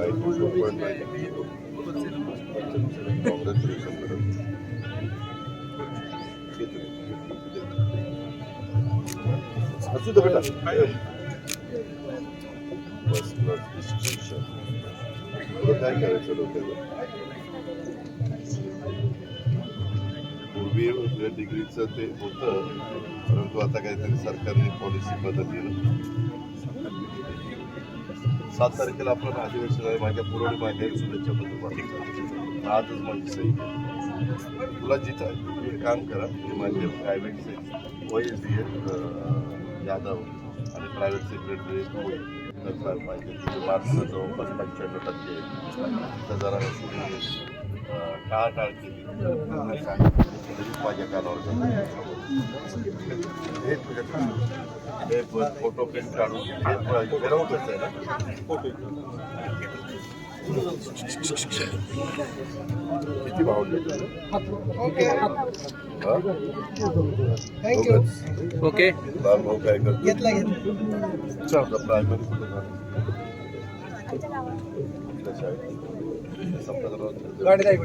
माहिती शोधपण माहिती काँग्रेस रेशनकडे असू दे बेटा बस काय करायचं पूर्वी डिग्रीचं ते होतं परंतु आता काहीतरी सरकारने पॉलिसी बदलली ना सात तारखेला आपलं अधिवेशन आहे माझ्या पुरवणी माझ्या शुभेच्छा पत्र आजच माझी सही तुला जिथं एक काम करा की माझे प्रायव्हेट से डी यादव आणि प्रायव्हेट सेक्रेटरी पाहिजे. तुझे मार्क्स जवळपास पंच्याण्णव टक्के आहेत. तर जरा टाळाटाळ केली. माझ्या कानावर हे तुझ्या हे फोटो प्रिंट काढून फिरवतच आहे ना? किती भाव थँक्यू ओके लाल भाऊ काय करतो? घेतला घेतला. प्रायमरी कुठे झाला. गाडी नाही